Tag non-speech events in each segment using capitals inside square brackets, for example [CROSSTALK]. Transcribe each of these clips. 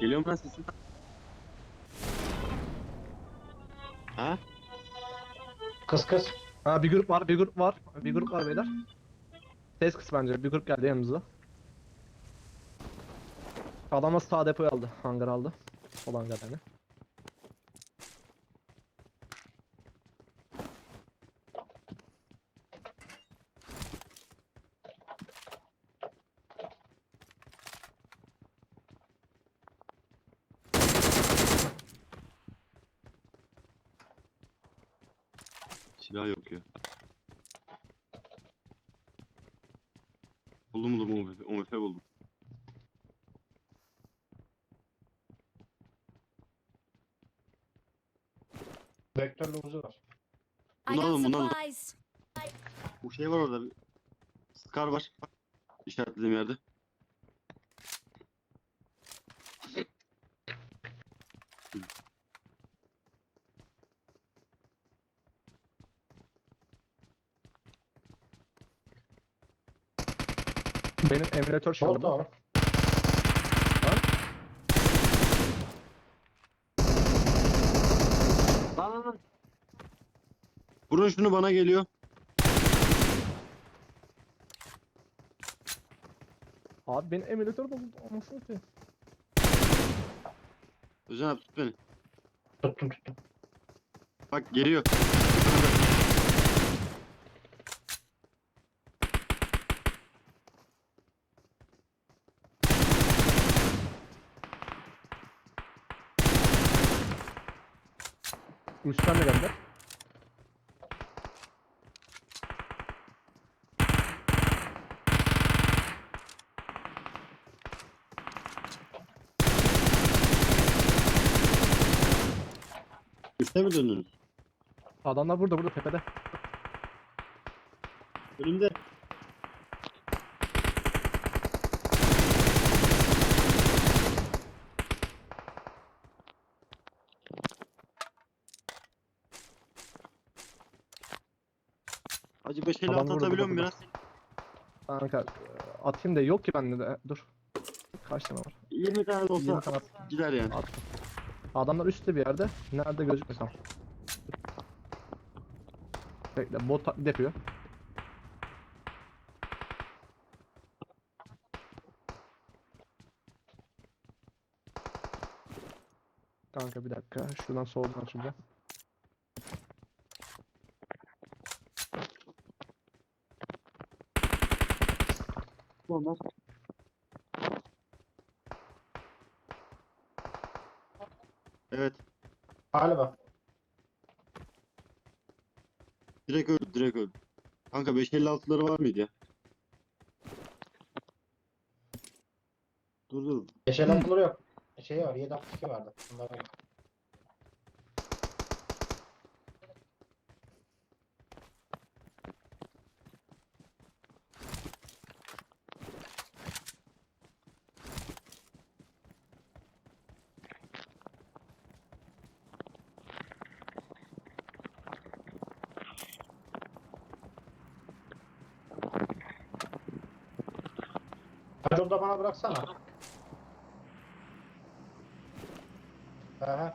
Geliyor mu lan sesin? Ha? Kız kız. Ha bir grup var, bir grup var. Bir grup var beyler. Ses kıs bence. Bir grup geldi yanımıza. Adamlar sağ depoyu aldı. Hangar aldı. Sol hangar Silah yok ya. Buldum buldum OMF, OMF buldum. Vektörlü uzu var. I Bunu got alın, bunu alın. supplies. Bu şey var orada. bir Scar var. İşaretlediğim yerde. Benim emülatör Şort çaldı. var. Lan lan lan. Vurun şunu bana geliyor. Abi benim emülatör bozuldu. Anasını satayım. Özcan abi tut beni. Tuttum tuttum. Bak geliyor. Üstten de geldi. Üste mi döndünüz? Adamlar burada burada tepede. Önümde. Hacı 5 Adam 56 burada, atabiliyor muyum biraz? Kanka atayım da yok ki bende de. Dur. Kaç tane var? 20 tane de 20 olsa tane at. gider yani. at. Adamlar üstte bir yerde. Nerede gözükmesem. Bekle bot taklit yapıyor. Kanka bir dakika. Şuradan soldan açacağım. Olmaz. Evet. Galiba. Direkt öldü, direkt öldü. Kanka 556'ları var mıydı ya? Dur dur. Eşelenleri yok. Şey var 762 vardı. Bunlar yok. Onu da bana bıraksana. Aha.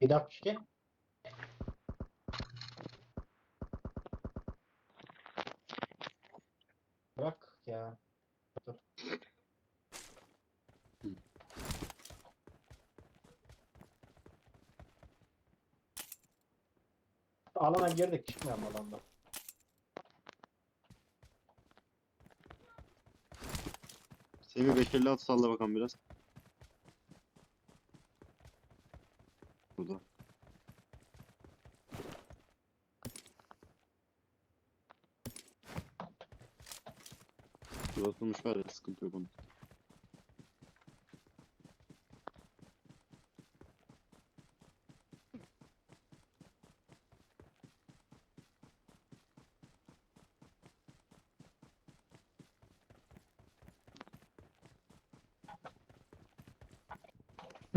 Bir dakika. Bırak ya. Dur. Alana girdik çıkmayalım alanda. Semih 556 salla bakalım biraz. Burada. Uzatılmış var ya sıkıntı yok onun.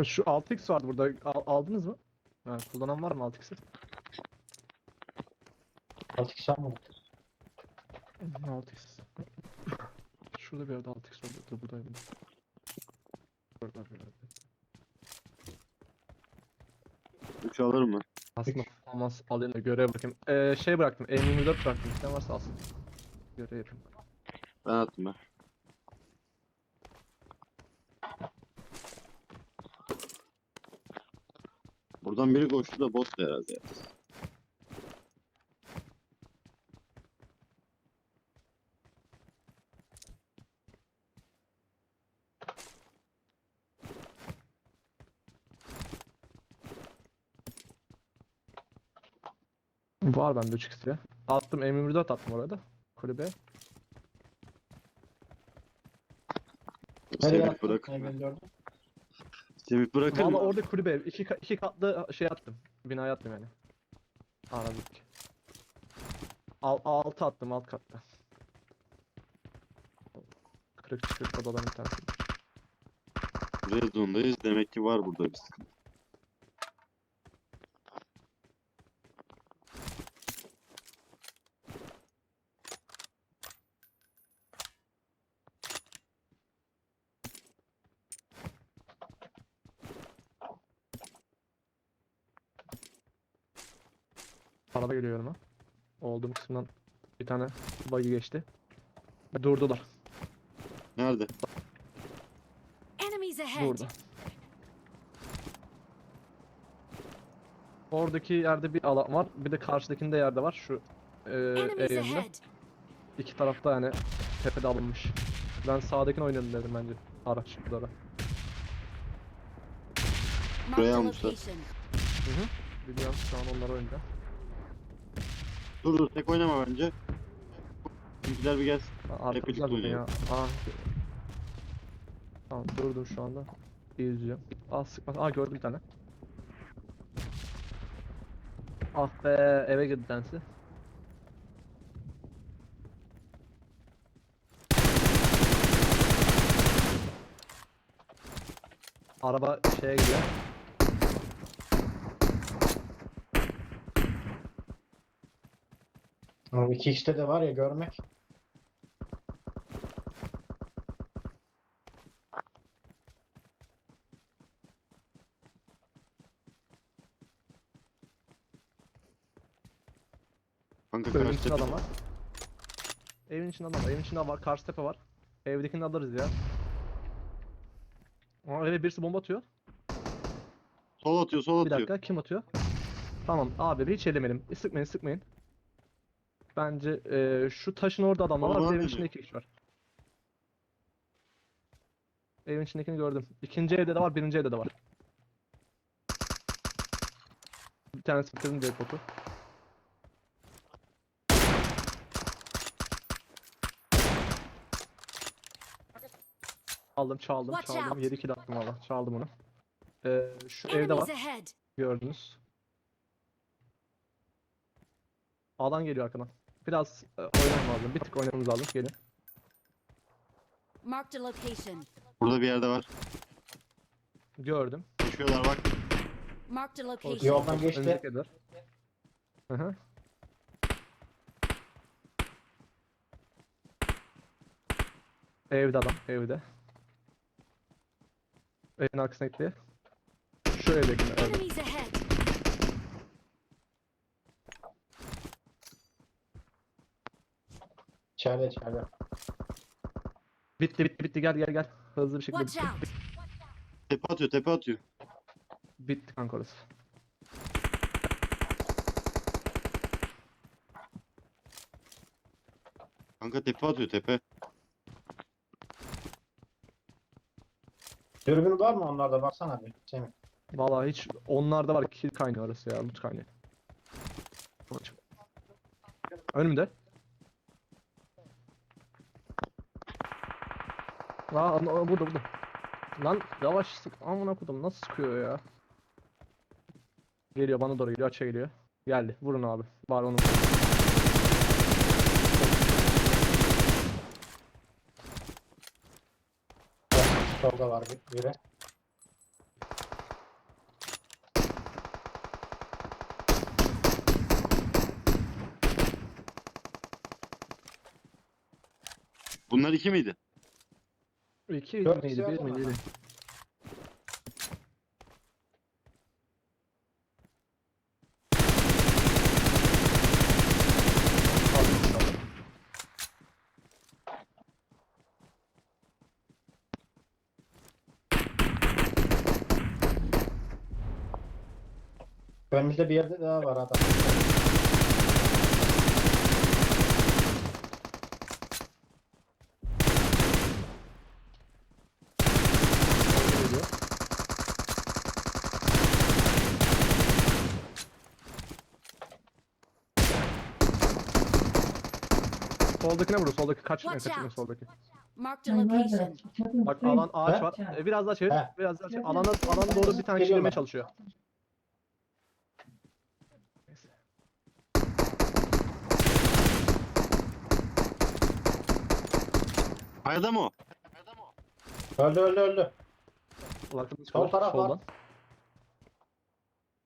Ya Şu 6x vardı burada. Al- aldınız mı? Ha, kullanan var mı 6x'i? 6 kişi almadık. 6x. Şurada bir yerde 6x vardı. Dur buradaydı. Burada bir yerde. 3 alırım ben. Aslında olmaz alayım da görev bakayım. Ee, şey bıraktım. M24 bıraktım. İsteyen varsa alsın. Görev yapayım. Ben attım ben. Buradan biri koştu da bot herhalde ya. Var bende 3x ya. Attım M24 attım orada. Kulübe. Attın? bırakın. Semih bırakır Valla mı? orada kulübe. iki, ka- iki katlı şey attım. Binaya attım yani. Aradık. Al, altı attım alt katta. Kırık bir tanesi. Red Zone'dayız. Demek ki var burada bir sıkıntı. Araba geliyor yanıma. Olduğum kısımdan bir tane buggy geçti. Durdular. Nerede? Enemies ahead! Burada. Oradaki yerde bir alan var. Bir de karşıdakinde yerde var. Şu e, Enemies yönünde. ahead! İki tarafta yani tepede alınmış. Ben sağdakini oynayalım dedim bence. Araçlara. Marked Buraya a almışlar. location. Biliyorum şu an onlar oyunda. Dur dur tek oynama bence. Bizimkiler bir gelsin. Aa, Hep birlikte Arkamızda ya. Aa. Tamam durdum şu anda. İzliyorum. Aa sıkma. Aa gördüm bir tane. Ah be eve girdi tanesi. Araba şeye gidiyor. Abi 2 x'te de var ya görmek. Kanka Evin içinde adam var. Evin içinde adam var. Evin içinde var. Karşı tepe var. Evdekini alırız ya. Aa eve birisi bomba atıyor. Sol atıyor sol Bir atıyor. dakika kim atıyor? Tamam abi bir hiç ellemeyelim. E, Sıkmayın sıkmayın. Bence eee, şu taşın orada adamlar var. Evin içinde iki kişi var. Evin içindekini gördüm. İkinci evde de var, birinci evde de var. Bir tanesi bitirdim diye potu. Aldım, çaldım, Watch çaldım. out. 7 kill attım valla. Çaldım onu. Eee, şu evde Enemies var. ahead! Gördünüz. Alan geliyor arkadan. Biraz e, oynamamız lazım. Bir tık oynamamız lazım. Gelin. Marked a location. Burada bir yerde var. Gördüm. Koşuyorlar bak. Marked a location. Yoldan geçti. önümüzdeki evler. Hı hı. Evde adam. Evde. Evin arkasına gitti. Şu evdekini öldü. Enemies ahead! İçeride içeride. Bitti bitti bitti. Gel gel gel. Hızlı bir şekilde Watch bitti. out! Tepe atıyor tepe atıyor. Bitti kanka orası. Kanka tepe atıyor tepe. Dürbün var mı onlarda baksana bir. Semih. Vallahi hiç onlarda var kill kaynıyor orası ya loot kaynıyor. Önümde. Aa burada burada. Lan yavaş sık. Amına kodum nasıl sıkıyor ya? Geliyor bana doğru geliyor. Açığa geliyor. Geldi. Vurun abi. Var onu. Solda var bir- biri. Bunlar iki miydi? 2 Dört miydi kişi 1 var miydi? ama. Önümüzde bir yerde daha var adam. Soldakine vurdu. Soldaki kaçma Watch kaçma out. soldaki. Marked a location. Bak alan ağaç var. E, biraz daha çevir. He. Biraz daha çevir. Alana alana doğru bir tane Geliyorum ben. çalışıyor. Neyse. Kayada mı o? Öldü öldü öldü. Uzaklığımız Sol var, taraf var. soldan.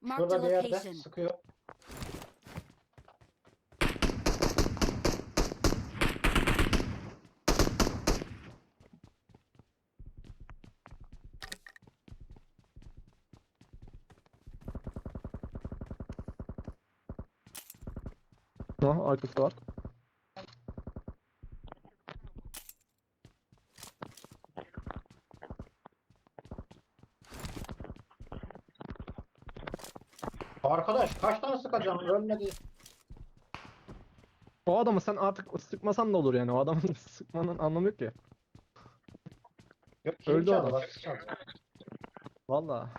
Marked a Şurada bir yerde location. sıkıyor. Arkası var. Arkadaş kaç tane sıkacağım? Ölmedi. O adamı sen artık sıkmasan da olur yani. O adamı [LAUGHS] sıkmanın anlamı yok ki. Yok Öldü adam. Valla.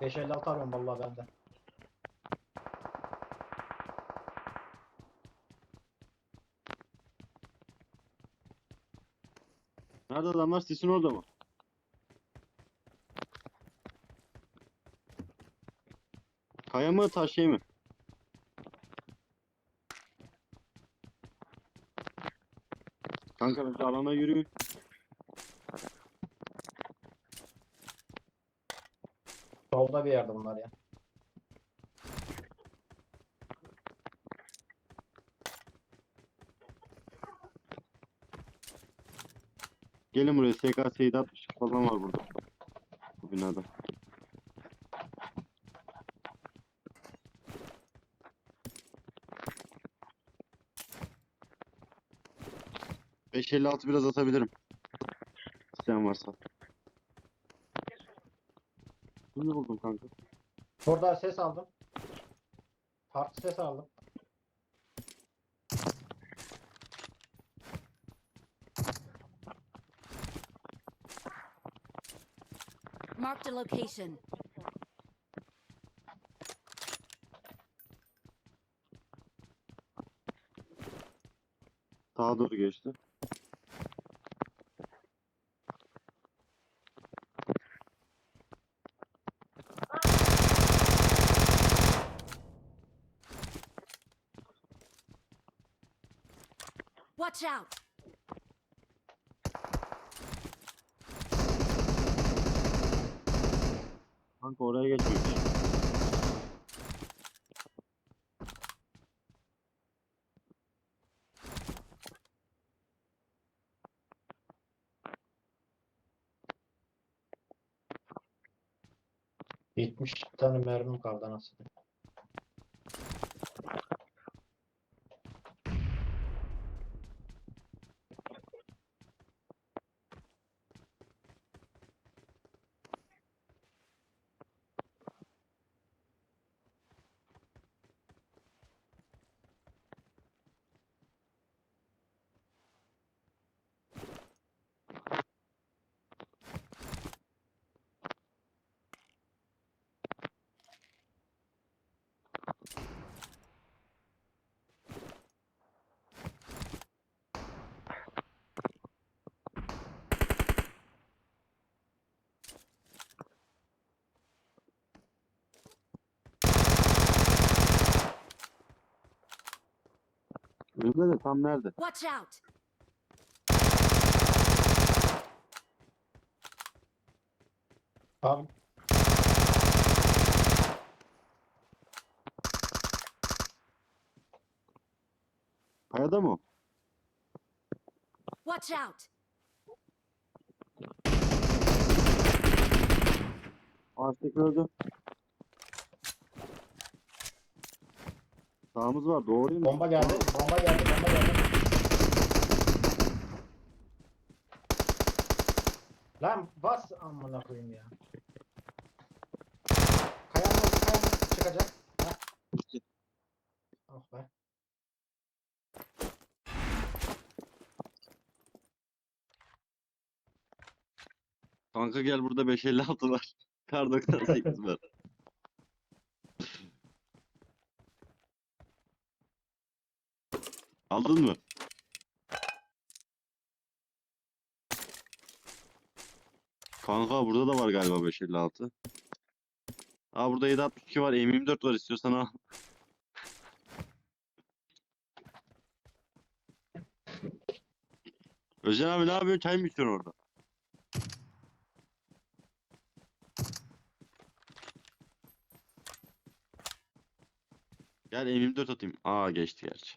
556 arıyorum vallahi bende. Nerede adamlar? Sisin orada mı? Kaya mı taş şey mi? Kanka biz alana yürüyün. Solda bir yerde bunlar ya. Gelin buraya SK 760 falan var burada. Bu binada. Beş elli altı biraz atabilirim. İsteyen varsa. Bunu buldum kanka. Burada ses aldım. Farklı ses aldım. Marked a location. Sağa doğru geçti. Watch out. Kanka oraya geçmiş. Yetmiş tane mermim kaldı anasını. Önde de tam nerede? Watch out. Abi Kayada mı? o? Watch out! Ağaçtaki öldü. Sağımız var doğru mu? Bomba geldi. Bomba geldi. Bomba geldi. Lan bas amına koyayım ya. Kayanın kayanın çıkacak. Heh. Oh be. Kanka gel burada 556 var. Kar 98 var. Aldın mı? Kanka burada da var galiba 556. Aa burada 762 var. M24 var istiyorsan al. Özcan abi ne yapıyorsun? Çay mı içiyorsun orada? Gel M24 atayım. Aa geçti gerçi.